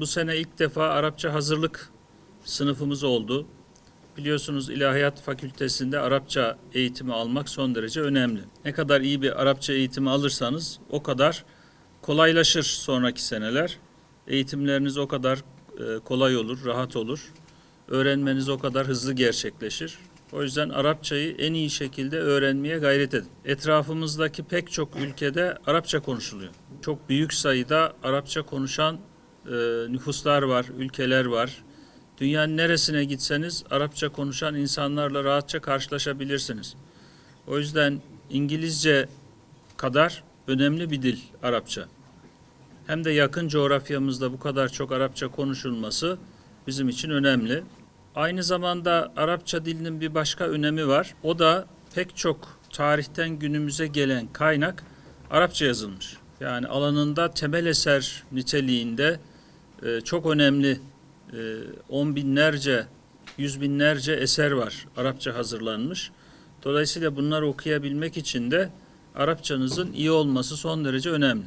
Bu sene ilk defa Arapça hazırlık sınıfımız oldu. Biliyorsunuz İlahiyat Fakültesinde Arapça eğitimi almak son derece önemli. Ne kadar iyi bir Arapça eğitimi alırsanız o kadar kolaylaşır sonraki seneler. Eğitimleriniz o kadar e, kolay olur, rahat olur. Öğrenmeniz o kadar hızlı gerçekleşir. O yüzden Arapçayı en iyi şekilde öğrenmeye gayret edin. Etrafımızdaki pek çok ülkede Arapça konuşuluyor. Çok büyük sayıda Arapça konuşan e, nüfuslar var, ülkeler var. Dünyanın neresine gitseniz Arapça konuşan insanlarla rahatça karşılaşabilirsiniz. O yüzden İngilizce kadar önemli bir dil Arapça. Hem de yakın coğrafyamızda bu kadar çok Arapça konuşulması bizim için önemli. Aynı zamanda Arapça dilinin bir başka önemi var. O da pek çok tarihten günümüze gelen kaynak Arapça yazılmış. Yani alanında temel eser niteliğinde e, çok önemli e, on binlerce, yüz binlerce eser var Arapça hazırlanmış. Dolayısıyla bunları okuyabilmek için de Arapçanızın iyi olması son derece önemli.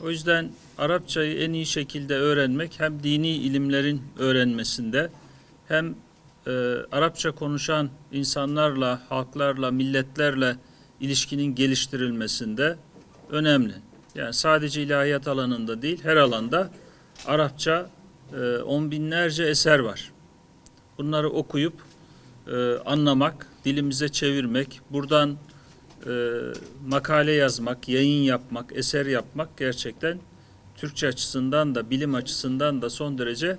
O yüzden Arapçayı en iyi şekilde öğrenmek hem dini ilimlerin öğrenmesinde hem e, Arapça konuşan insanlarla, halklarla, milletlerle ilişkinin geliştirilmesinde önemli. Yani sadece ilahiyat alanında değil, her alanda Arapça e, on binlerce eser var. Bunları okuyup e, anlamak, dilimize çevirmek, buradan e, makale yazmak, yayın yapmak, eser yapmak gerçekten Türkçe açısından da bilim açısından da son derece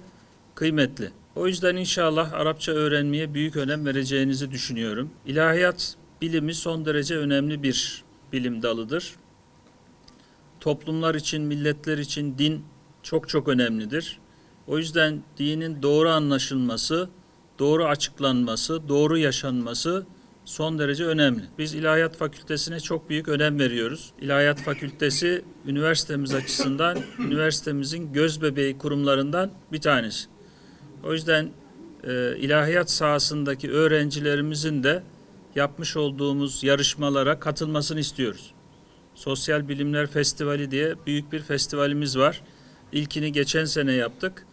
kıymetli. O yüzden inşallah Arapça öğrenmeye büyük önem vereceğinizi düşünüyorum. İlahiyat bilimi son derece önemli bir bilim dalıdır. Toplumlar için, milletler için din çok çok önemlidir. O yüzden dinin doğru anlaşılması, doğru açıklanması, doğru yaşanması son derece önemli. Biz İlahiyat Fakültesine çok büyük önem veriyoruz. İlahiyat Fakültesi üniversitemiz açısından üniversitemizin göz bebeği kurumlarından bir tanesi. O yüzden e, ilahiyat sahasındaki öğrencilerimizin de yapmış olduğumuz yarışmalara katılmasını istiyoruz. Sosyal Bilimler Festivali diye büyük bir festivalimiz var. İlkini geçen sene yaptık.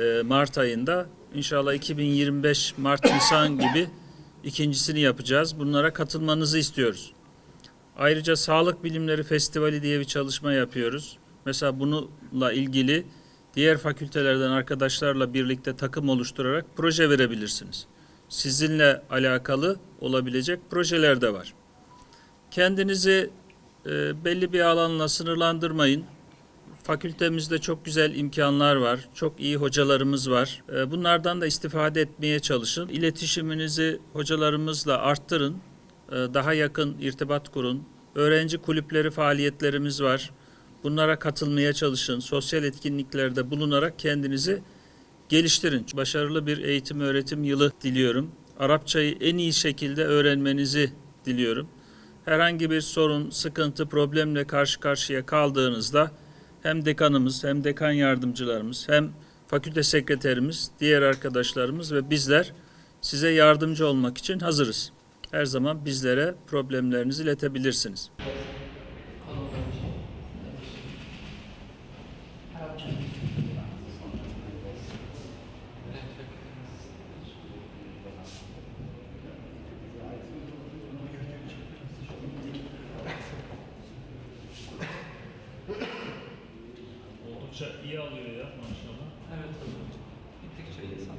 e, Mart ayında. İnşallah 2025 Mart Nisan gibi ikincisini yapacağız. Bunlara katılmanızı istiyoruz. Ayrıca Sağlık Bilimleri Festivali diye bir çalışma yapıyoruz. Mesela bununla ilgili diğer fakültelerden arkadaşlarla birlikte takım oluşturarak proje verebilirsiniz. Sizinle alakalı olabilecek projeler de var. Kendinizi e, belli bir alanla sınırlandırmayın. Fakültemizde çok güzel imkanlar var, çok iyi hocalarımız var. E, Bunlardan da istifade etmeye çalışın. İletişiminizi hocalarımızla arttırın, E, daha yakın irtibat kurun. Öğrenci kulüpleri faaliyetlerimiz var. Bunlara katılmaya çalışın. Sosyal etkinliklerde bulunarak kendinizi geliştirin. Başarılı bir eğitim öğretim yılı diliyorum. Arapçayı en iyi şekilde öğrenmenizi diliyorum. Herhangi bir sorun, sıkıntı, problemle karşı karşıya kaldığınızda hem dekanımız hem dekan yardımcılarımız hem fakülte sekreterimiz, diğer arkadaşlarımız ve bizler size yardımcı olmak için hazırız. Her zaman bizlere problemlerinizi iletebilirsiniz. Oldukça iyi alıyor ya maşallah. Evet hocam. Gittikçe insan.